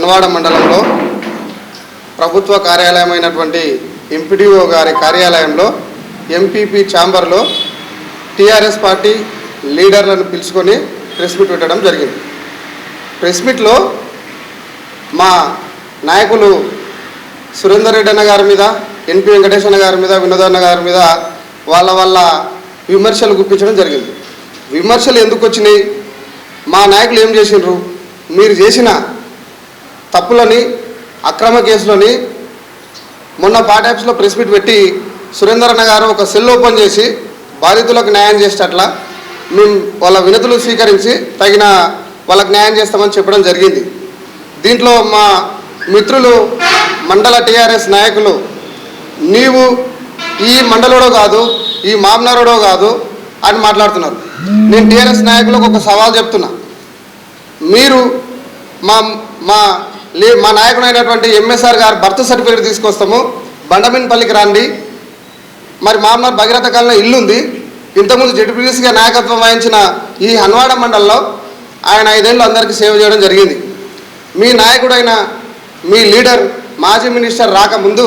హన్వాడ మండలంలో ప్రభుత్వ కార్యాలయమైనటువంటి ఎంపీడీఓ గారి కార్యాలయంలో ఎంపీపీ ఛాంబర్లో టీఆర్ఎస్ పార్టీ లీడర్లను పిలుచుకొని ప్రెస్ మీట్ పెట్టడం జరిగింది. ప్రెస్ మీట్లో మా నాయకులు సురేందర్ రెడ్డి అన్న గారి మీద ఎన్పి వెంకటేష్ అన్న గారి మీద వినోద్ అన్న గారి మీద వాళ్ళ వాళ్ళ విమర్శలు గుప్పించడం జరిగింది. విమర్శలు ఎందుకు వచ్చినాయి? మా నాయకులు ఏం చేసిండ్రు? మీరు చేసిన తప్పులని అక్రమ కేసులని మొన్న పాటాప్స్లో ప్రెస్ మీట్ పెట్టి సురేందర్ గారు ఒక సెల్ ఓపెన్ చేసి బాధితులకు న్యాయం చేసేటట్లా మేము వాళ్ళ వినతులు స్వీకరించి తగిన వాళ్ళకి న్యాయం చేస్తామని చెప్పడం జరిగింది. దీంట్లో మా మిత్రులు మండల టీఆర్ఎస్ నాయకులు నీవు ఈ మండలుడో కాదు ఈ మామనారోడో కాదు అని మాట్లాడుతున్నారు. నేను టీఆర్ఎస్ నాయకులకు ఒక సవాల్ చెప్తున్నా. మీరు మా మా లే మా నాయకుడు అయినటువంటి ఎంఎస్ఆర్ గారు బర్త్ సర్టిఫికేట్ తీసుకొస్తాము. బండమిన్పల్లికి రండి. మరి మామనార్ భగీరథ కాలంలో ఇల్లు ఉంది ఇంతకుముందు జడ్పీసీగా నాయకత్వం వహించిన ఈ హన్వాడ మండలంలో ఆయన ఐదేళ్ళు అందరికీ సేవ చేయడం జరిగింది. మీ నాయకుడైన మీ లీడర్ మాజీ మినిస్టర్ రాకముందు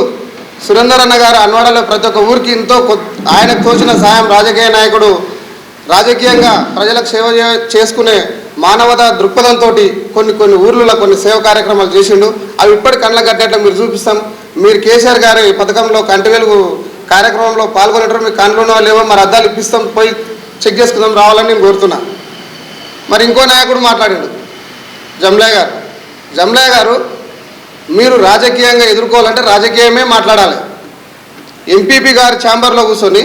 సురేందర్ అన్న గారు అన్వాడలో ప్రతి ఒక్క ఊరికి ఎంతో ఆయనకు తోచిన సాయం రాజకీయ నాయకుడు రాజకీయంగా ప్రజలకు సేవ చేసుకునే మానవత దృక్పథంతో కొన్ని కొన్ని ఊర్లలో కొన్ని సేవ కార్యక్రమాలు చేసిండు. అవి ఇప్పటి కళ్ళ కట్టేట మీరు చూపిస్తాం. మీరు కేసీఆర్ గారి పథకంలో కంటి వెలుగు కార్యక్రమంలో పాల్గొనేటారు మీకు కండ్లు లేవో మరి అద్దాలు ఇప్పిస్తాం. పోయి చెక్ చేసుకుందాం. రావాలని నేను కోరుతున్నా. మరి ఇంకో నాయకుడు మాట్లాడాడు. జమ్లే గారు. జమ్లే గారు మీరు రాజకీయంగా ఎదుర్కోవాలంటే రాజకీయమే మాట్లాడాలి. ఎంపీపీ గారి ఛాంబర్లో కూర్చొని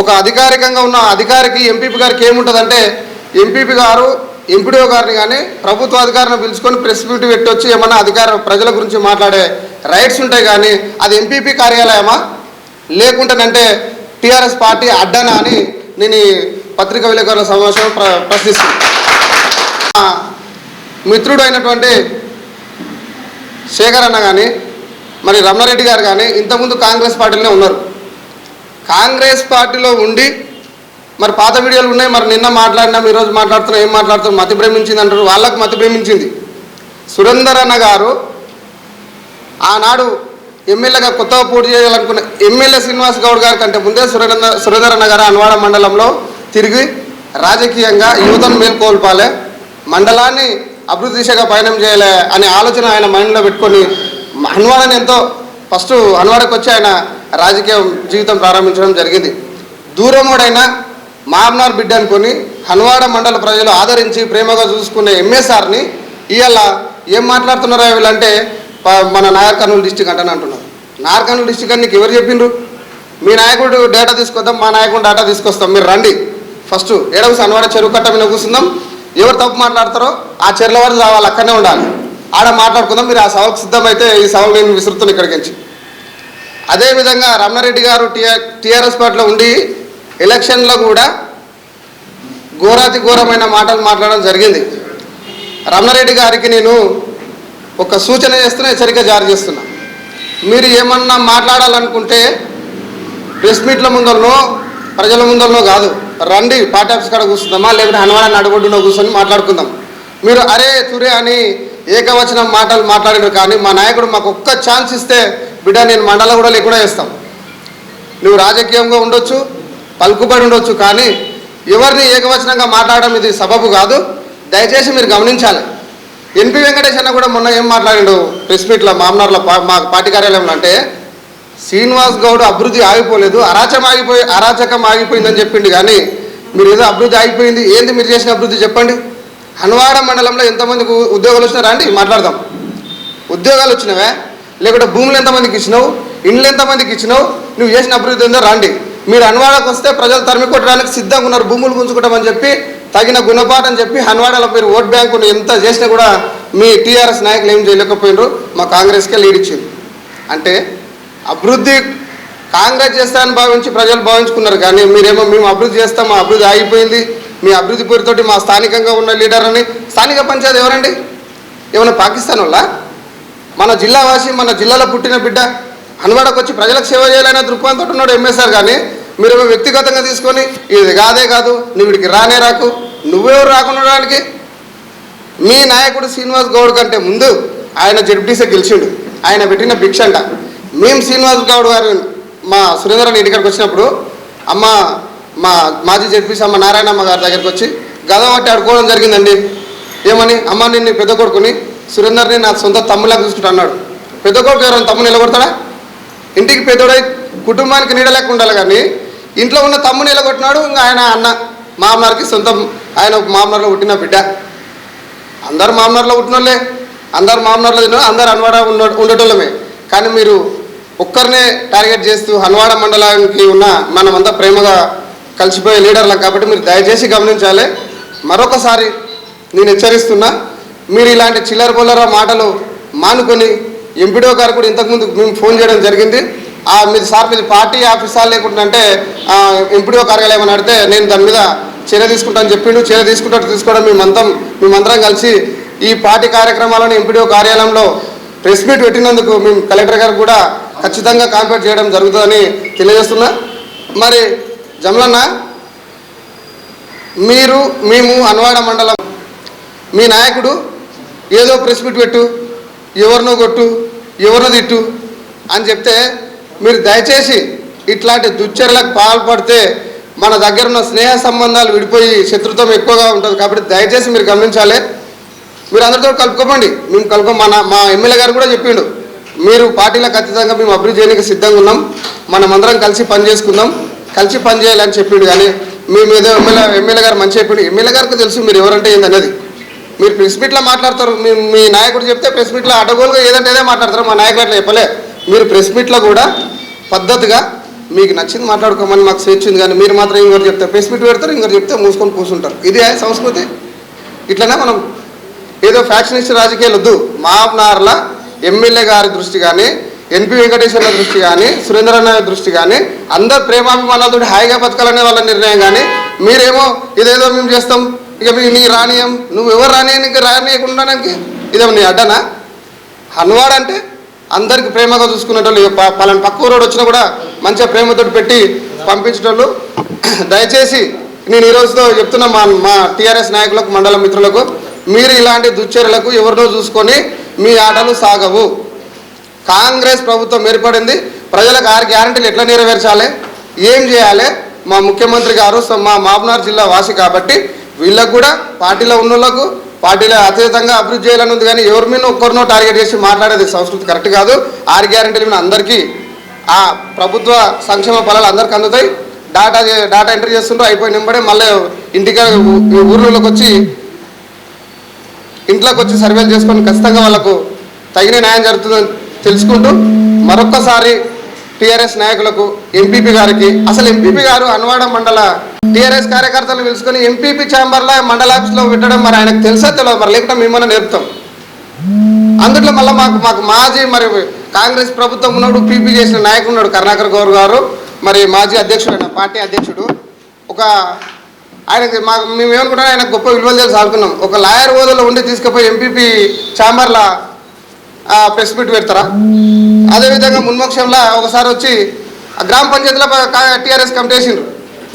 ఒక అధికారికంగా ఉన్న అధికారికి ఎంపీపీ గారికి ఏముంటుందంటే ఎంపీపీ గారు ఎంపీడీఓ గారిని కానీ ప్రభుత్వ అధికారిని పిలుచుకొని ప్రెస్ మీట్ పెట్టొచ్చి ఏమన్నా అధికార ప్రజల గురించి మాట్లాడే రైట్స్ ఉంటాయి కానీ అది ఎంపీపీ కార్యాలయమా? లేకుంటేనంటే టీఆర్ఎస్ పార్టీ అడ్డనా అని నేను పత్రికా విలేకరుల సమావేశం ప్ర ప్రశ్నిస్తున్నాను మిత్రుడు అయినటువంటి శేఖర్ అన్న కానీ మరి రమణారెడ్డి గారు కానీ ఇంతకుముందు కాంగ్రెస్ పార్టీలోనే ఉన్నారు. కాంగ్రెస్ పార్టీలో ఉండి మరి పాత వీడియోలు ఉన్నాయి మరి నిన్న మాట్లాడినాం ఈరోజు మాట్లాడుతున్నాం ఏం మాట్లాడుతున్నాం మతి ప్రేమించింది అంటారు వాళ్ళకు మతి ప్రేమించింది సురేందర్ అన్న గారు ఆనాడు ఎమ్మెల్యేగా కొత్తగా పోటీ చేయాలనుకున్న ఎమ్మెల్యే శ్రీనివాస్ గౌడ్ గారి కంటే ముందే సురేందర్ సురేందర్ అన్న గారు అన్వాడ మండలంలో తిరిగి రాజకీయంగా యువతను మేల్కోల్పాలే మండలాన్ని అభివృద్ధి దిశగా పయనం చేయలే అనే ఆలోచన ఆయన మైండ్లో పెట్టుకొని హన్వాడని ఎంతో ఫస్ట్ హన్వాడకు వచ్చి ఆయన రాజకీయ జీవితం ప్రారంభించడం జరిగింది. దూరముడైనా మామ్నార్ బిడ్డ అనుకొని హన్వాడ మండల ప్రజలు ఆదరించి ప్రేమగా చూసుకునే ఎంఎస్ఆర్ని ఇవాళ ఏం మాట్లాడుతున్నారో వీళ్ళంటే మన నాగర్ కర్నూలు డిస్టిక్ అంటని అంటున్నారు. నాగర్ కర్నూలు డిస్టిక్ అని నీకు ఎవరు చెప్పిండ్రు? మీ నాయకుడు డేటా తీసుకొద్దాం మా నాయకుడు డేటా తీసుకొస్తాం మీరు రండి. ఫస్ట్ ఏడవ హన్వాడ చెరువు కట్ట మీద కూర్చుందాం. ఎవరు తప్పు మాట్లాడతారో ఆ చెర్ల వారు రావాలి అక్కడనే ఉండాలి. ఆడ మాట్లాడుకుందాం మీరు ఆ సభకు సిద్ధమైతే ఈ సభ నేను విసురుతున్నాను ఇక్కడికి నుంచి అదేవిధంగా రమణారెడ్డి గారు టీఆర్ టీఆర్ఎస్ పార్టీలో ఉండి ఎలక్షన్లో కూడా ఘోరాతి ఘోరమైన మాటలు మాట్లాడడం జరిగింది. రమణారెడ్డి గారికి నేను ఒక సూచన చేస్తున్నా హెచ్చరిక జారీ చేస్తున్నా. మీరు ఏమన్నా మాట్లాడాలనుకుంటే ప్రెస్ మీట్ల ముందరనో ప్రజల ముందరనో కాదు రండి పార్టీ ఆఫీస్ కాడ కూర్చుందామా లేకుంటే హనుమాన్ అడగొడ్డులో కూర్చొని మాట్లాడుకుందాం. మీరు అరే తురే అని ఏకవచనం మాటలు మాట్లాడారు కానీ మా నాయకుడు మాకు ఒక్క ఛాన్స్ ఇస్తే బిడ్డ నేను మండలం కూడా లేకుండా వేస్తాం నువ్వు రాజకీయంగా ఉండొచ్చు పలుకుబడి ఉండొచ్చు కానీ ఎవరిని ఏకవచనంగా మాట్లాడడం ఇది సబబు కాదు. దయచేసి మీరు గమనించాలి. ఎన్పి వెంకటేష్ అన్న కూడా మొన్న ఏం మాట్లాడిండు? ప్రెస్ మీట్లో మామనార్లో పా- మా పార్టీ కార్యాలయంలో అంటే శ్రీనివాస్ గౌడ్ అభివృద్ధి ఆగిపోలేదు అరాచకం ఆగిపోయి అరాచకం ఆగిపోయిందని చెప్పిండు కానీ మీరు ఏదో అభివృద్ధి ఆగిపోయింది ఏంది మీరు చేసిన అభివృద్ధి చెప్పండి. హన్వాడ మండలంలో ఎంతమంది ఉద్యోగాలు వచ్చినారా అండి? మాట్లాడదాం. ఉద్యోగాలు వచ్చినవే? లేకుంటే భూములు ఎంతమందికి ఇచ్చినావు? ఇండ్లు ఎంతమందికి ఇచ్చినావు? నువ్వు చేసిన అభివృద్ధి ఏందో రండి. మీరు హన్వాడకు వస్తే ప్రజలు తరిమి కొట్టడానికి సిద్ధంగా ఉన్నారు భూములు గుంజుకుంటామని చెప్పి తగిన గుణపాఠం చెప్పి హన్వాడలో మీరు ఓట్ బ్యాంకును ఎంత చేసినా కూడా మీ టీఆర్ఎస్ నాయకులు ఏం చేయలేకపోయినారు మా కాంగ్రెస్కే లీడ్ ఇచ్చింది. అంటే అభివృద్ధి కాంగ్రెస్ చేస్తారని భావించి ప్రజలు భావించుకున్నారు కానీ మీరేమో మేము అభివృద్ధి చేస్తాం మా అభివృద్ధి ఆగిపోయింది మీ అభివృద్ధి పేరుతోటి మా స్థానికంగా ఉన్న లీడర్ అని స్థానిక పంచాయతీ ఎవరండి? ఏమైనా పాకిస్తాన్ వాళ్ళ? మన జిల్లావాసి మన జిల్లాలో పుట్టిన బిడ్డ హన్వాడకు వచ్చి ప్రజలకు సేవ చేయాలనే దృక్పథంతో ఉన్నాడు ఎంఎస్ఆర్ కానీ మీరు వ్యక్తిగతంగా తీసుకొని ఇది కాదే కాదు నువ్వు రానే రాకు. నువ్వెవరు రాకుండా మీ నాయకుడు శ్రీనివాస్ గౌడ్ కంటే ముందు ఆయన జడ్పీసీ గెలిచిండు. ఆయన పెట్టిన భిక్ష అంట మేము శ్రీనివాస్ గౌడ్ గారు మా సురేంద్రని ఇంటికాడికి వచ్చినప్పుడు అమ్మ మా మాజీ జడ్పీసీ అమ్మ నారాయణమ్మ గారి దగ్గరికి వచ్చి గద పట్టి ఆడుకోవడం జరిగిందండి. ఏమని? అమ్మ నిన్ను పెద్ద కొడుకుని సురేందర్ని నా సొంత తమ్ములాగా చూసుకుంటా అన్నాడు. పెద్ద కొడుకు ఎవరైనా తమ్ముని నిలబడతాడా? ఇంటికి పెద్దోడై కుటుంబానికి నీడ లేకుండా ఉండాలి కానీ ఇంట్లో ఉన్న తమ్ముని నిలగొట్టినాడు ఇంకా ఆయన అన్న మామనార్కి సొంతం. ఆయన మామనార్లో పుట్టిన బిడ్డ. అందరు మామనార్లో పుట్టినోళ్ళే. అందరు మామనార్లో తిన్న అందరు అన్వాడ ఉన్న ఉండటోళ్ళమే. కానీ మీరు ఒక్కరినే టార్గెట్ చేస్తూ హన్వాడ మండలానికి ఉన్న మనమంతా ప్రేమగా కలిసిపోయే లీడర్లం కాబట్టి మీరు దయచేసి గమనించాలి. మరొకసారి నేను హెచ్చరిస్తున్నా మీరు ఇలాంటి చిల్లర బొల్లర మాటలు మానుకొని ఎంపీడో గారు కూడా ఇంతకుముందు మేము ఫోన్ చేయడం జరిగింది. ఆ మీరు సార్ మీరు పార్టీ ఆఫీసా లేకుండా అంటే ఎంపీడో కార్యాలయం అని అడిగితే నేను దాని మీద చర్య తీసుకుంటాను చెప్పిండు. చర్య తీసుకుంటాను తీసుకోవడం మేమంతం మేమందరం కలిసి ఈ పార్టీ కార్యక్రమాలను ఎంపీడో కార్యాలయంలో ప్రెస్ మీట్ పెట్టినందుకు మేము కలెక్టర్ గారు కూడా ఖచ్చితంగా కాంపేట్ చేయడం జరుగుతుందని తెలియజేస్తున్నా. మరి జమలన్న మీరు మేము అన్వాడ మండలం మీ నాయకుడు ఏదో ప్రెస్ మీట్ పెట్టు. ఎవరినో కొట్టు ఎవరినో తిట్టు అని చెప్తే మీరు దయచేసి ఇట్లాంటి దుశ్చర్యలకు పాల్పడితే మన దగ్గర ఉన్న స్నేహ సంబంధాలు విడిపోయి శత్రుత్వం ఎక్కువగా ఉంటుంది కాబట్టి దయచేసి మీరు గమనించాలి. మీరు అందరితో కలుపుకోమండి. మేము కలుపుకో మన మా ఎమ్మెల్యే గారు కూడా చెప్పిండు. మీరు పార్టీలో ఖచ్చితంగా మేము అభివృద్ధి చేయడానికి సిద్ధంగా ఉన్నాం. మనం అందరం కలిసి పని చేసుకుందాం. కలిసి పని చేయాలని చెప్పిండు కానీ మీ మీద ఎమ్మెల్యే ఎమ్మెల్యే గారు మంచి చెప్పిండు. ఎమ్మెల్యే గారికి తెలుసు మీరు ఎవరంటే ఏంది అనేది మీరు ప్రెస్ మీట్లో మాట్లాడతారు మీ మీ నాయకుడు చెప్తే ప్రెస్ మీట్లో అడగోలుగా ఏదంటే ఏదే మాట్లాడతారు మా నాయకుడు అట్లా చెప్పలే. మీరు ప్రెస్ మీట్లో కూడా పద్ధతిగా మీకు నచ్చింది మాట్లాడుకోమని మాకు స్వేచ్ఛ ఉంది కానీ మీరు మాత్రం ఇంకోటి చెప్తే ప్రెస్ మీట్ పెడతారు ఇంకోటి చెప్తే మూసుకొని కూర్చుంటారు. ఇది ఆ సంస్కృతి. ఇట్లనే మనం ఏదో ఫ్యాక్షనిస్ట్ రాజకీయాలు వద్దు. మాబ్నార్ల ఎమ్మెల్యే గారి దృష్టి కానీ ఎన్పి వెంకటేశ్వర్ల దృష్టి కానీ సురేంద్రన్న దృష్టి కానీ అందరు ప్రేమాభిమానాలతో హాయిగా బతకాలనే వాళ్ళ నిర్ణయం కానీ మీరేమో ఇదేదో మేము చేస్తాం ఇక నీ రానియం. నువ్వు ఎవరు రానియనికి రానియకుండానికి ఇదేమో నీ అడ్డనా? హన్వాడ్ అంటే అందరికి ప్రేమగా చూసుకునేటోళ్ళు. పలాని పక్క ఊరోడు వచ్చినా కూడా మంచిగా ప్రేమతో పెట్టి పంపించేటోళ్ళు. దయచేసి నేను ఈ రోజుతో చెప్తున్నా మా మా టీఆర్ఎస్ నాయకులకు మండల మిత్రులకు మీరు ఇలాంటి దుశ్చర్యలకు ఎవరినో చూసుకొని మీ ఆటలు సాగవు. కాంగ్రెస్ ప్రభుత్వం ఏర్పడింది. ప్రజలకు ఆరు గ్యారంటీలు ఎట్లా నెరవేర్చాలి? ఏం చేయాలి? మా ముఖ్యమంత్రి గారు మా మామనార్ జిల్లా వాసి కాబట్టి వీళ్ళకు కూడా పార్టీలో ఉన్న వాళ్ళకు పార్టీలో అతీతంగా అభివృద్ధి చేయాలని ఉంది కానీ ఎవరి మీద ఒక్కరినో టార్గెట్ చేసి మాట్లాడేది సంస్కృతి కరెక్ట్ కాదు. ఆరు గ్యారంటీల మీద అందరికీ ఆ ప్రభుత్వ సంక్షేమ ఫలాలు అందరికీ అందుతాయి. డాటా డాటా ఎంట్రీ చేస్తుంటారు అయిపోయి నింబడే మళ్ళీ ఇంటికి ఊర్లలోకి వచ్చి ఇంట్లోకి వచ్చి సర్వేలు చేసుకొని ఖచ్చితంగా వాళ్ళకు తగిన న్యాయం జరుగుతుందని తెలుసుకుంటూ మరొక్కసారి టీఆర్ఎస్ నాయకులకు ఎంపీపీ గారికి అసలు ఎంపీపీ గారు అన్వాడ మండల టీఆర్ఎస్ కార్యకర్తలు పిలుచుకొని ఎంపీపీ ఛాంబర్లో మండల ఆఫీస్లో పెట్టడం మరి ఆయనకు తెలుసా తెలియదు మరి? లేకుంటే మేమన్నా నేర్పుతాం. అందులో మళ్ళీ మాకు మాకు మాజీ మరి కాంగ్రెస్ ప్రభుత్వం ఉన్నాడు పీపీ చేసిన నాయకుడు ఉన్నాడు కరుణాకర్ గౌర్ గారు. మరి మాజీ అధ్యక్షుడు ఆయన పార్టీ అధ్యక్షుడు. ఒక ఆయనకి మాకు మేము ఏమనుకుంటాం ఆయన గొప్ప విలువలు తెలిసి ఆడుకున్నాం ఒక లాయర్ హోదాలో ఉండి తీసుకుపోయి ఎంపీపీ ఛాంబర్లా ప్రెస్ మీట్ పెడతారా? అదేవిధంగా మున్మోక్షంలో ఒకసారి వచ్చి గ్రామ పంచాయతీలో టీఆర్ఎస్ కమిటీ వేసిండ్రు.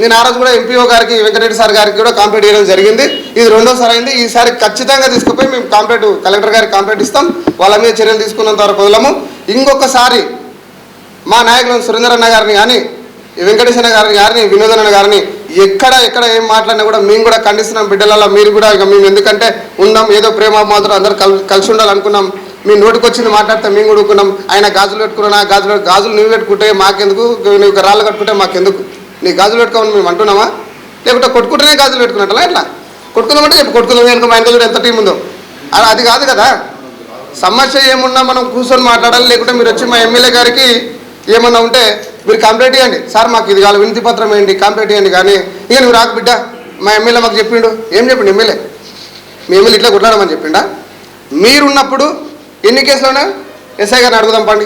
నేను ఆ రోజు కూడా ఎంపీఓ గారికి వెంకటరెడ్డి సార్ గారికి కూడా కాంప్లీట్ చేయడం జరిగింది. ఇది రెండోసారి అయింది. ఈసారి ఖచ్చితంగా తీసుకుపోయి మేము కాంప్లీట్ కలెక్టర్ గారికి కాంప్లీట్ ఇస్తాం. వాళ్ళ మీద చర్యలు తీసుకున్నంత వరకు వదలము. ఇంకొకసారి మా నాయకులను సురేంద్రన్న గారిని కానీ వెంకటేశ్వర గారిని గారిని వినోదన్న గారిని ఎక్కడ ఎక్కడ ఏం మాట్లాడినా కూడా మేము కూడా ఖండిస్తున్నాం. బిడ్డలలో మీరు కూడా ఇక మేము ఎందుకంటే ఉన్నాం. ఏదో ప్రేమ మాత్రం అందరు కలిసి ఉండాలనుకున్నాం. మీ నోటికి వచ్చింది మాట్లాడితే మేము కూడా ఆయన గాజులు పెట్టుకున్నా గాజులు గాజులు నువ్వు పెట్టుకుంటే మాకెందుకు? నువ్వు రాళ్ళు కట్టుకుంటే మాకెందుకు? నీ గాజులు పెట్టుకోమని మేము అంటున్నామా? లేకుంటే కొట్టుకుంటేనే గాజులు పెట్టుకున్నట్లా ఎట్లా? కొట్టుకుందామంటే చెప్పు కొట్టుకుందాం వెనుక మా ఇంట్లో చూడు ఎంత టీం ఉందో అలా అది కాదు కదా. సమస్య ఏమున్నా మనం కూర్చొని మాట్లాడాలి లేకుంటే మీరు వచ్చి మా ఎమ్మెల్యే గారికి ఏమన్నా ఉంటే మీరు కంప్లైంట్ ఇవ్వండి సార్ మాకు ఇది కావాలి వినతి పత్రం ఏంటి కంప్లైంట్ ఇవ్వండి కానీ. ఇక నువ్వు రాకు బిడ్డ. మా ఎమ్మెల్యే మాకు చెప్పిండు. ఏం చెప్పిండు ఎమ్మెల్యే? మీ ఎమ్మెల్యే ఇట్లా కొట్లాడమని చెప్పిండా? మీరున్నప్పుడు ఎన్ని కేసులు ఎస్ఐ గారిని అడుగుదాం పండి.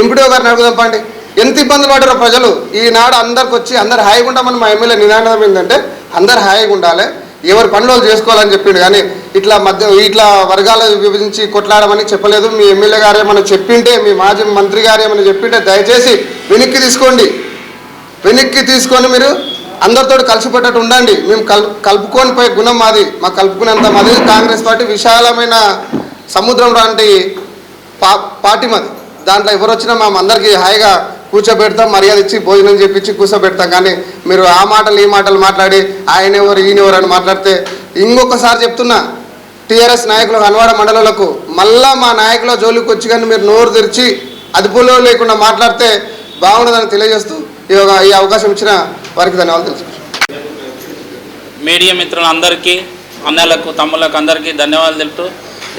ఎంపీడీఓ గారిని అడుగుదాం పండి. ఎంత ఇబ్బందులు పడ్డారో ప్రజలు ఈనాడు అందరికి వచ్చి అందరు హాయిగా ఉండమని మా ఎమ్మెల్యే నినాదం ఏంటంటే అందరు హాయిగా ఉండాలి ఎవరి పనులు చేసుకోవాలని చెప్పిండు. కానీ ఇట్లా మధ్య ఇట్లా వర్గాలు విభజించి కొట్లాడమని చెప్పలేదు. మీ ఎమ్మెల్యే గారు ఏమైనా చెప్పింటే మీ మాజీ మంత్రి గారు ఏమైనా చెప్పింటే దయచేసి వెనక్కి తీసుకోండి. వెనక్కి తీసుకొని మీరు అందరితో కలిసిపెట్టట్టు ఉండండి. మేము కల్ కలుపుకొని పోయే గుణం మాది. మాకు కలుపుకునేంత మాది. కాంగ్రెస్ పార్టీ విశాలమైన సముద్రం లాంటి పా పార్టీ మాది. దాంట్లో ఎవరు వచ్చినా మేము అందరికీ హాయిగా కూర్చోబెడతాం మర్యాద ఇచ్చి భోజనం చేపించి కూర్చోబెడతాం. కానీ మీరు ఆ మాటలు ఈ మాటలు మాట్లాడి ఆయన ఎవరు ఈయన ఎవరు అని మాట్లాడితే ఇంకొకసారి చెప్తున్నా. టీఆర్ఎస్ నాయకులు హన్వాడ మండలాలకు మళ్ళా మా నాయకుల జోలికి వచ్చి కానీ మీరు నోరు తెరిచి అదుపులో లేకుండా మాట్లాడితే బాగుండదని తెలియజేస్తూ ఈ ఈ అవకాశం ఇచ్చిన వారికి ధన్యవాదాలు తెలుసుకుంటాను మీడియా మిత్రులందరికీ అన్నలకు తమ్ములకు అందరికీ ధన్యవాదాలు తెలుపుతూ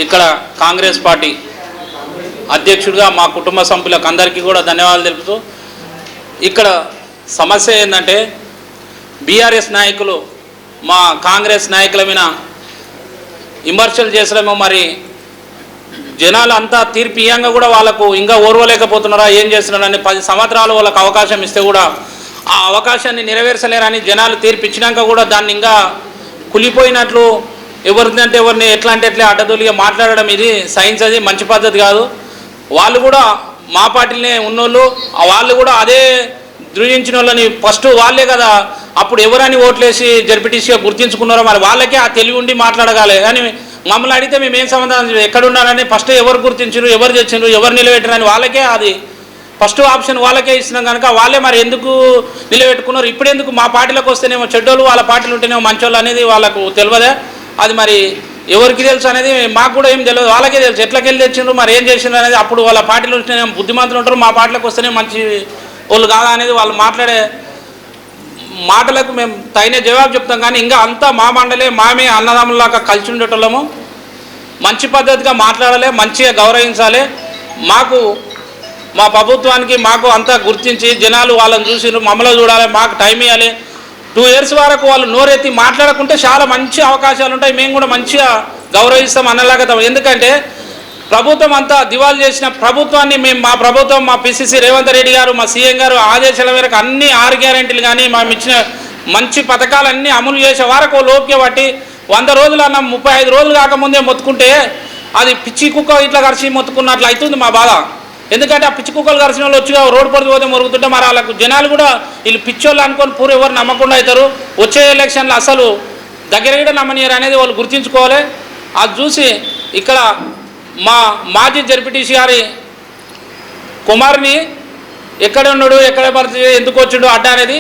ఇక్కడ కాంగ్రెస్ పార్టీ అధ్యక్షుడిగా మా కుటుంబ సభ్యులకు అందరికీ కూడా ధన్యవాదాలు తెలుపుతూ ఇక్కడ సమస్య ఏంటంటే బీఆర్ఎస్ నాయకులు మా కాంగ్రెస్ నాయకుల మీద విమర్శలు చేసడమో మరి జనాలు అంతా తీర్పు ఇయ్యంగా కూడా వాళ్ళకు ఇంకా ఓర్వలేకపోతున్నారా ఏం చేస్తున్నారని పది సంవత్సరాలు వాళ్ళకు అవకాశం ఇస్తే కూడా ఆ అవకాశాన్ని నెరవేర్చలేరని జనాలు తీర్పు ఇచ్చినాక కూడా దాన్ని ఇంకా కులిపోయినట్లు ఎవరిదంటే ఎవరిని ఎట్లా అంటే ఎట్లా అడ్డదొలిగా మాట్లాడడం ఇది సైన్స్ అది మంచి పద్ధతి కాదు. వాళ్ళు కూడా మా పార్టీలోనే ఉన్నోళ్ళు వాళ్ళు కూడా అదే ధృవించిన వాళ్ళని ఫస్ట్ వాళ్ళే కదా. అప్పుడు ఎవరని ఓట్లేసి జడ్పీటీసీగా గుర్తించుకున్నారో మరి వాళ్ళకే ఆ తెలివి ఉండి మాట్లాడగాలి. కానీ మమ్మల్ని అడిగితే మేము ఏం సంబంధం ఎక్కడున్నారని ఫస్ట్ ఎవరు గుర్తించారు ఎవరు తెచ్చిండ్రు ఎవరు నిలబెట్టారని వాళ్ళకే అది. ఫస్ట్ ఆప్షన్ వాళ్ళకే ఇస్తున్నాం కనుక వాళ్ళే మరి ఎందుకు నిలబెట్టుకున్నారు? ఇప్పుడు ఎందుకు మా పార్టీలకు వస్తేనేమో చెడ్డోళ్ళు వాళ్ళ పార్టీలు ఉంటేనేమో మంచోళ్ళు అనేది వాళ్ళకు తెలియదే. అది మరి ఎవరికి తెలుసు అనేది మాకు కూడా ఏం తెలియదు. వాళ్ళకే తెలుసు. ఎట్లకెళ్ళి తెచ్చిండ్రు మరి ఏం చేసిండ్రు అనేది అప్పుడు వాళ్ళ పార్టీలు ఉంటేనే బుద్ధిమంతులు ఉంటారు మా పార్టీలోకి వస్తేనే మంచి వాళ్ళు కాదా అనేది వాళ్ళు మాట్లాడే మాటలకు మేము తగిన జవాబు చెప్తాం. కానీ ఇంకా అంతా మా మండలే మామే అన్నదమ్ములాగా కలిసి ఉండేటోళ్ళము. మంచి పద్ధతిగా మాట్లాడాలి మంచిగా గౌరవించాలి. మాకు మా ప్రభుత్వానికి మాకు అంతా గుర్తించి జనాలు వాళ్ళని చూసి మమ్మల్ని చూడాలి మాకు టైం ఇవ్వాలి టూ ఇయర్స్ వరకు వాళ్ళు నోరెత్తి మాట్లాడకుంటే చాలా మంచి అవకాశాలు ఉంటాయి. మేము కూడా మంచిగా గౌరవిస్తాం అన్నలాగా ఎందుకంటే ప్రభుత్వం అంతా దివాలు చేసిన ప్రభుత్వాన్ని మేము మా ప్రభుత్వం మా పిసిసి రేవంత్ రెడ్డి గారు మా సీఎం గారు ఆదేశాల మేరకు అన్ని ఆరు గ్యారెంటీలు కానీ మేము ఇచ్చిన మంచి పథకాలన్నీ అమలు చేసే వరకు లోకే పట్టి వంద రోజులు అన్న ముప్పై ఐదు రోజులు కాకముందే మొత్తుకుంటే అది పిచ్చి కుక్క ఇట్లా కరిచి మొత్తుకున్నట్లు అవుతుంది మా బాధ. ఎందుకంటే ఆ పిచ్చి కుక్కలు కరిచిన వాళ్ళు వచ్చి రోడ్డు పడితే పోతే మురుగుతుంటే మరి వాళ్ళకు జనాలు కూడా వీళ్ళు పిచ్చోళ్ళు అనుకొని పూర్వ ఎవరు నమ్మకుండా అవుతారు. వచ్చే ఎలక్షన్లు అసలు దగ్గర కూడా నమ్మనీయరు అనేది వాళ్ళు గుర్తించుకోవాలి. అది చూసి ఇక్కడ మా మాజీ జడ్పీటీసీ గారి కుమార్ని ఎక్కడ ఉన్నాడు ఎక్కడ పరిస్థితి ఎందుకు వచ్చిండు అడ్డ అనేది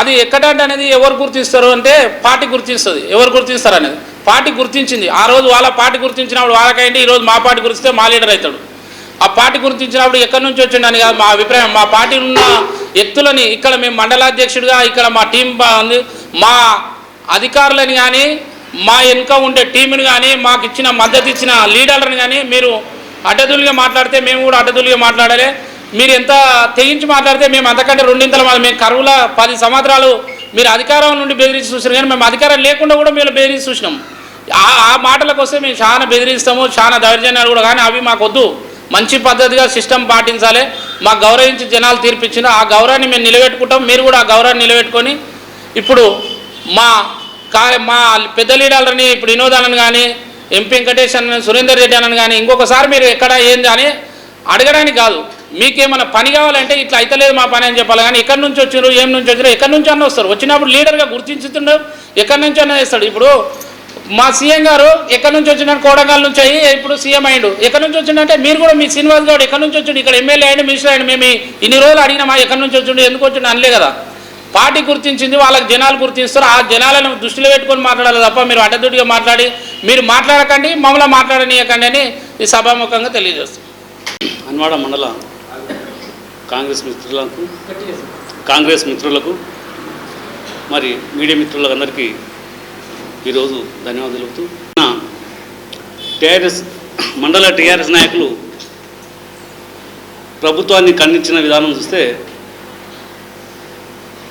అది ఎక్కడ అనేది ఎవరు గుర్తిస్తారు అంటే పార్టీ గుర్తిస్తుంది. ఎవరు గుర్తిస్తారు అనేది పార్టీ గుర్తించింది. ఆ రోజు వాళ్ళ పార్టీ గుర్తించినప్పుడు వాళ్ళకైంది ఈరోజు మా పార్టీ గుర్తిస్తే మా లీడర్ అవుతాడు. ఆ పార్టీ గుర్తించినప్పుడు ఎక్కడి నుంచి వచ్చిండని కాదు మా అభిప్రాయం. మా పార్టీ ఉన్న వ్యక్తులని ఇక్కడ మేము మండలాధ్యక్షుడిగా ఇక్కడ మా టీం ఉంది. మా అధికారులని కానీ మా వెనుక ఉండే టీంని కానీ మాకు ఇచ్చిన మద్దతు ఇచ్చిన లీడర్లను కానీ మీరు అడ్డదులుగా మాట్లాడితే మేము కూడా అడ్డదులుగా మాట్లాడాలి. మీరు ఎంత తెగించి మాట్లాడితే మేము అంతకంటే రెండింతల మాది మేము కరువుల పది సంవత్సరాలు మీరు అధికారం నుండి బెదిరించి చూసినారు కానీ మేము అధికారం లేకుండా కూడా మేము బెదిరించి చూసినాం. ఆ ఆ మాటలకు వస్తే మేము చాలా బెదిరిస్తాము చాలా దౌర్జన్యాలు కూడా కానీ అవి మాకు వద్దు మంచి పద్ధతిగా సిస్టమ్ పాటించాలి. మా గౌరవించి జనాలు తీర్పిచ్చిన ఆ గౌరవాన్ని మేము నిలబెట్టుకుంటాం. మీరు కూడా ఆ గౌరవాన్ని నిలబెట్టుకొని ఇప్పుడు మా కా మా పెద్ద లీడర్లని ఇప్పుడు వినోదాలను కానీ ఎంపీ వెంకటేష్ అని సురేందర్ రెడ్డి అని కానీ ఇంకొకసారి మీరు ఎక్కడ ఏంది అని అడగడానికి కాదు. మీకేమైనా పని కావాలంటే ఇట్లా అయితలేదు మా పని అని చెప్పాలి. కానీ ఎక్కడి నుంచి వచ్చారు ఏం నుంచి వచ్చారు ఎక్కడి నుంచి అన్న వస్తారు. వచ్చినప్పుడు లీడర్గా గుర్తించుతుండవు ఎక్కడి నుంచి అన్న వేస్తాడు ఇప్పుడు మా సీఎం గారు ఎక్కడి నుంచి వచ్చినాడు కోడంగల్ నుంచి అయ్యి ఇప్పుడు సీఎం అయ్యిండు. ఎక్కడి నుంచి వచ్చిండంటే మీరు కూడా మీ శ్రీనివాస్ గౌడ్ ఎక్కడి నుంచి వచ్చిండు? ఇక్కడ ఎమ్మెల్యే అయ్యండి మినిస్టర్ అయ్యండి. మేము ఇన్ని రోజులు అడిగినామా ఎక్కడి నుంచి వచ్చిండు ఎందుకు వచ్చిండు అనలే కదా. పార్టీ గుర్తించింది వాళ్ళకి జనాలు గుర్తిస్తారు. ఆ జనాలను దృష్టిలో పెట్టుకొని మాట్లాడాలి తప్ప మీరు అడ్డదుడిగా మాట్లాడి మీరు మాట్లాడకండి మమ్మల్ని మాట్లాడనీయకండి అని ఈ సభాముఖంగా తెలియజేస్తాం అన్వాడ మండల కాంగ్రెస్ మిత్రులకు కాంగ్రెస్ మిత్రులకు మరి మీడియా మిత్రులందరికీ ఈరోజు ధన్యవాదాలు తెలుపుతూ టీఆర్ఎస్ మండల టీఆర్ఎస్ నాయకులు ప్రభుత్వాన్ని ఖండించిన విధానం చూస్తే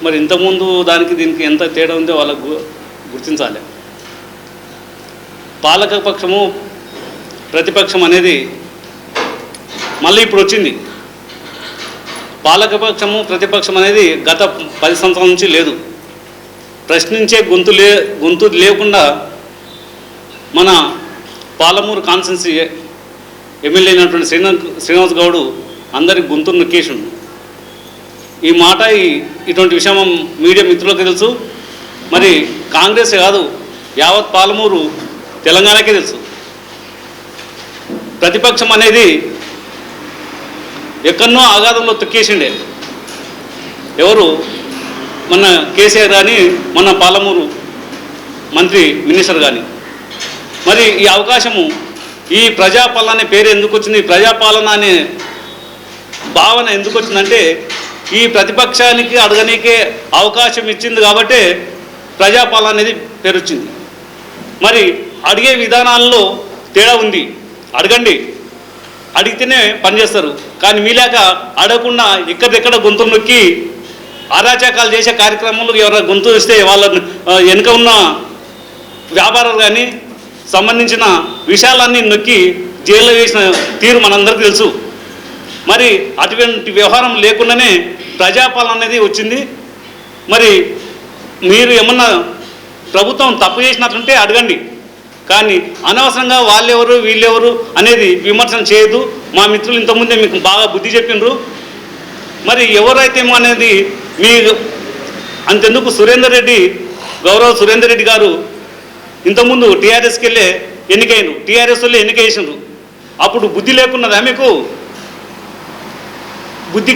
మరి ఇంతకుముందు దానికి దీనికి ఎంత తేడా ఉందో వాళ్ళకు గు- గుర్తించాలి. పాలక పక్షము ప్రతిపక్షం అనేది మళ్ళీ ఇప్పుడు వచ్చింది. పాలకపక్షము ప్రతిపక్షం అనేది గత పది సంవత్సరాల నుంచి లేదు. ప్రశ్నించే గొంతు లే గొంతు లేకుండా మన పాలమూరు కాన్స్టెన్సీ ఎమ్మెల్యే అయినటువంటి శ్రీనివాస్ శ్రీనివాస్ గౌడు అందరి గొంతు నొక్కేసిండు. ఈ మాట ఇటువంటి విషయం మీడియా మిత్రులకు తెలుసు. మరి కాంగ్రెస్ కాదు యావత్ పాలమూరు తెలంగాణకే తెలుసు. ప్రతిపక్షం అనేది ఎక్కడనో ఆఘాతంలో తొక్కేసిండే. ఎవరు మన కేసీఆర్ కానీ మన పాలమూరు మంత్రి మినిస్టర్ కానీ మరి ఈ అవకాశము ఈ ప్రజాపాలన అనే పేరు ఎందుకు వచ్చింది? ప్రజాపాలన అనే భావన ఎందుకు వచ్చిందంటే ఈ ప్రతిపక్షానికి అడగనీకే అవకాశం ఇచ్చింది కాబట్టే ప్రజాపాలన అనేది పేరు వచ్చింది మరి అడిగే విధానాల్లో తేడా ఉంది. అడగండి. అడిగితేనే పనిచేస్తారు. కానీ మీలాగా అడగకుండా ఎక్కడెక్కడ గొంతు నొక్కి అరాచకాలు చేసే కార్యక్రమంలో ఎవరైనా గొంతు ఇస్తే వాళ్ళ వెనుక ఉన్న వ్యాపారాలు కానీ సంబంధించిన విషయాలన్నీ నొక్కి జైల్లో వేసిన తీరు మనందరికీ తెలుసు. మరి అటువంటి వ్యవహారం లేకుండానే ప్రజాపాలన అనేది వచ్చింది. మరి మీరు ఏమన్నా ప్రభుత్వం తప్పు చేసినట్లుంటే అడగండి. కానీ అనవసరంగా వాళ్ళెవరు వీళ్ళెవరు అనేది విమర్శన చేయదు మా మిత్రులు ఇంతకుముందే మీకు బాగా బుద్ధి చెప్పిండ్రు మరి ఎవరైతేమో అనేది మీ అంతెందుకు సురేందర్ రెడ్డి గౌరవ సురేందర్ రెడ్డి గారు ఇంతకుముందు టీఆర్ఎస్కి వెళ్ళే ఎన్నికైనరు టీఆర్ఎస్ వాళ్ళు ఎన్నికేసిండ్రు అప్పుడు బుద్ధి లేకున్నదా మీకు? బుద్ధి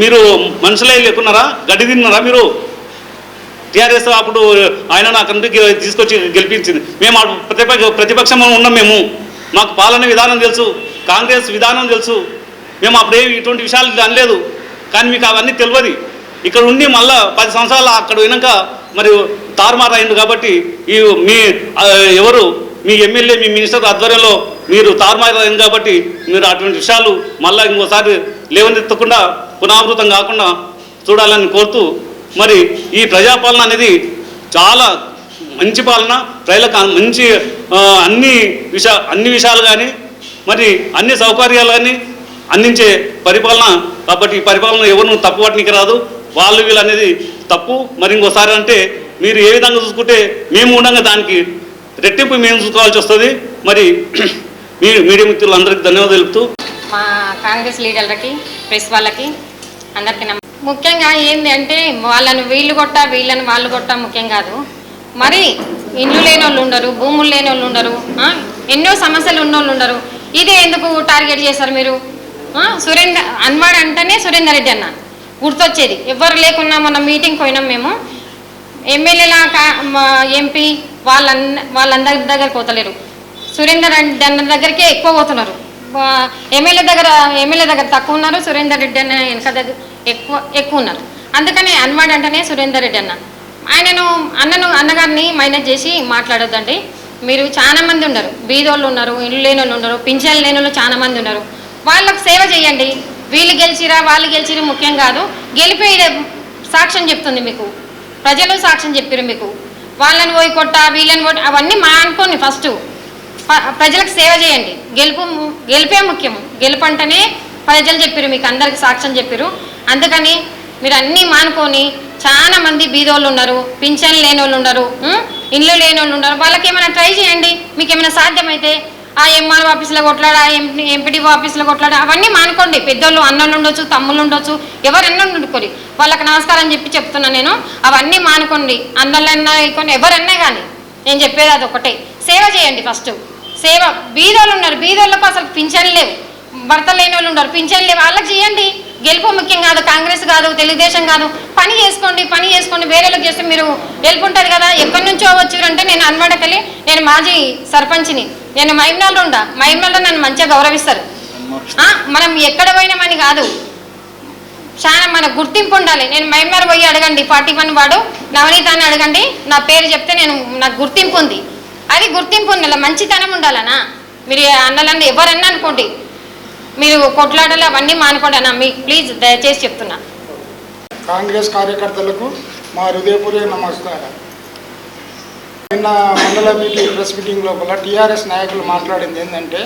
మీరు మనుషులే లేకున్నారా? గడ్డి తిన్నారా మీరు? టీఆర్ఎస్ అప్పుడు ఆయన నాకు అందుకు తీసుకొచ్చి గెలిపించింది. మేము ప్రతిపక్ష ప్రతిపక్షంలో ఉన్నాం మేము. మాకు పాలన విధానం తెలుసు కాంగ్రెస్ విధానం తెలుసు. మేము అప్పుడేమి ఇటువంటి విషయాలు అనలేదు. కానీ మీకు అవన్నీ తెలియదు. ఇక్కడ ఉండి మళ్ళా పది సంవత్సరాలు అక్కడ పోయినాక మరి తారుమారు అయింది కాబట్టి ఈ మీ ఎవరు మీ ఎమ్మెల్యే మీ మినిస్టర్ ఆధ్వర్యంలో మీరు తారుమారు అయింది కాబట్టి మీరు అటువంటి విషయాలు మళ్ళీ ఇంకోసారి లేవనెత్తకుండా పునరావృతం కాకుండా చూడాలని కోరుతూ మరి ఈ ప్రజాపాలన అనేది చాలా మంచి పాలన ప్రజలకు మంచి అన్ని విషా అన్ని విషయాలు కానీ మరి అన్ని సౌకర్యాలు కానీ అందించే పరిపాలన. కాబట్టి ఈ పరిపాలన ఎవరు తప్పుపట్టనికి రాదు. వాళ్ళు వీళ్ళు అనేది తప్పు. మరి ఇంకోసారి అంటే మీరు ఏ విధంగా చూసుకుంటే మేము ఉండగా దానికి రెట్టింపు మేము చూసుకోవాల్సి వస్తుంది. మరి మీ మీడియా మిత్రులందరికీ ధన్యవాదాలు తెలుపుతూ మా కాంగ్రెస్ లీడర్లకి ప్రెస్ వాళ్ళకి అందరికీ ముఖ్యంగా ఏంది అంటే వాళ్ళని వీళ్ళు కొట్ట వీళ్ళని వాళ్ళు కొట్ట ముఖ్యం కాదు. మరి ఇల్లు లేని వాళ్ళు ఉండరు భూములు లేని వాళ్ళు ఉండరు ఎన్నో సమస్యలు ఉన్న వాళ్ళు ఉండరు. ఇదే ఎందుకు టార్గెట్ చేశారు మీరు? సురేందర్ అన్వాడ్ అంటేనే సురేందర్ రెడ్డి అన్న. గుర్తొచ్చేది. ఎవరు లేకున్నా మొన్న మీటింగ్ పోయినాం మేము. ఎమ్మెల్యేల ఎంపీ వాళ్ళ వాళ్ళందరి దగ్గర పోతలేరు. సురేందర్ రెడ్డి అన్న దగ్గరికే ఎక్కువ పోతున్నారు. ఎమ్మెల్యే దగ్గర ఎమ్మెల్యే దగ్గర తక్కువ ఉన్నారు సురేందర్ రెడ్డి అన్న వెనక దగ్గర ఎక్కువ ఎక్కువ ఉన్నారు. అందుకని అన్వాడ్ అంటేనే సురేందర్ రెడ్డి అన్న. ఆయనను అన్నను అన్నగారిని మైనస్ చేసి మాట్లాడొద్దండి. మీరు చాలా మంది ఉన్నారు. బీదోళ్ళు ఉన్నారు ఇల్లు లేని వాళ్ళు ఉన్నారు పింఛన్లు లేని వాళ్ళు చాలా మంది ఉన్నారు. వాళ్ళకు సేవ చేయండి. వీళ్ళు గెలిచిరా వాళ్ళు గెలిచిరా ముఖ్యం కాదు. గెలిపే సాక్ష్యం చెప్తుంది మీకు. ప్రజలు సాక్ష్యం చెప్పారు మీకు. వాళ్ళని పోయి కొట్ట వీళ్ళని కొట్ట అవన్నీ మా అనుకోండి ఫస్ట్ ప్రజలకు సేవ చేయండి. గెలుపు గెలిపే ముఖ్యం. గెలుపు అంటేనే ప్రజలు చెప్పారు మీకు అందరికి సాక్ష్యం చెప్పారు అందుకని మీరు అన్నీ మానుకొని చాలా మంది బీదోళ్ళు ఉన్నారు పింఛన్ లేని వాళ్ళు ఉన్నారు ఇండ్లు ఇల్లు లేని వాళ్ళు ఉన్నారు. వాళ్ళకి ఏమైనా ట్రై చేయండి. మీకు ఏమైనా సాధ్యమైతే ఆ ఎంఆర్ఓ ఆఫీస్లో కొట్లాడా? ఎంపీ ఎంపీడీఓ ఆఫీస్లో కొట్లాడా? అవన్నీ మానుకోండి. పెద్దోళ్ళు అన్నలు ఉండొచ్చు తమ్ముళ్ళు ఉండొచ్చు ఎవరన్నా ఉండుకోరు వాళ్ళకి నమస్కారం చెప్పి చెప్తున్నా నేను. అవన్నీ మానుకోండి. అన్నలన్నా కొన్ని ఎవరన్నా కానీ నేను చెప్పేది అది ఒకటే. సేవ చేయండి ఫస్ట్. సేవ బీదోళ్ళు ఉన్నారు. బీదోళ్ళకు అసలు పింఛన్లు లేవు. భర్త లేని వాళ్ళు ఉన్నారు. పింఛన్లు లేవు. వాళ్ళకి చేయండి. గెలుపు ముఖ్యం కాదు. కాంగ్రెస్ కాదు. తెలుగుదేశం కాదు. పని చేసుకోండి పని చేసుకోండి. వేరేలకు చేస్తే మీరు గెలుపు ఉంటుంది కదా. ఎక్కడి నుంచో వచ్చారంటే నేను అన్వాడకెళ్ళి నేను మాజీ సర్పంచ్ని. నేను మైమ్నాల్లో ఉండా. మైమ్నాల్లో నన్ను మంచిగా గౌరవిస్తారు. ఆ, మనం ఎక్కడ పోయినామని కాదు. చాలా మన గుర్తింపు ఉండాలి. నేను మైమర్ పోయి అడగండి. ఫార్టీ వన్ వాడు నవనీత అని అడగండి. నా పేరు చెప్తే నేను నాకు గుర్తింపు ఉంది. అది గుర్తింపు ఉంది అలా మంచితనం ఉండాలనా? మీరు అన్నలన్నీ ఎవరన్నా అనుకోండి. మీరు కొట్లాటలు అవన్నీ మానుకోండి అన్న. మీకు ప్లీజ్ దయచేసి చెప్తున్నా. కాంగ్రెస్ కార్యకర్తలకు మా హృదయపూర్వక నమస్కారం నిన్న మండల మీటింగ్ ప్రెస్ మీటింగ్ లోపల టీఆర్ఎస్ నాయకులు మాట్లాడింది ఏంటంటే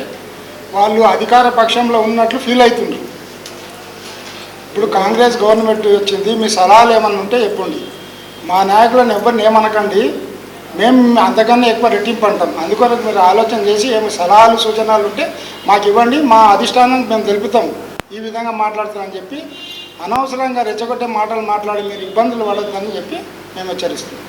వాళ్ళు అధికార పక్షంలో ఉన్నట్లు ఫీల్ అవుతుండ్రు. ఇప్పుడు కాంగ్రెస్ గవర్నమెంట్ వచ్చింది మీ సలహాలు ఏమన్నా ఉంటే చెప్పండి. మా నాయకులను ఎవరిని ఏమనకండి మేము అంతకన్నా ఎక్కువ రెట్టింపు అంటాం. అందుకొరకు మీరు ఆలోచన చేసి ఏమి సలహాలు సూచనలు ఉంటే మాకు ఇవ్వండి మా అధిష్టానం మేము తెలుపుతాం. ఈ విధంగా మాట్లాడుతామని చెప్పి అనవసరంగా రెచ్చగొట్టే మాటలు మాట్లాడి మీరు ఇబ్బందులు పడద్దని చెప్పి మేము హెచ్చరిస్తున్నాం.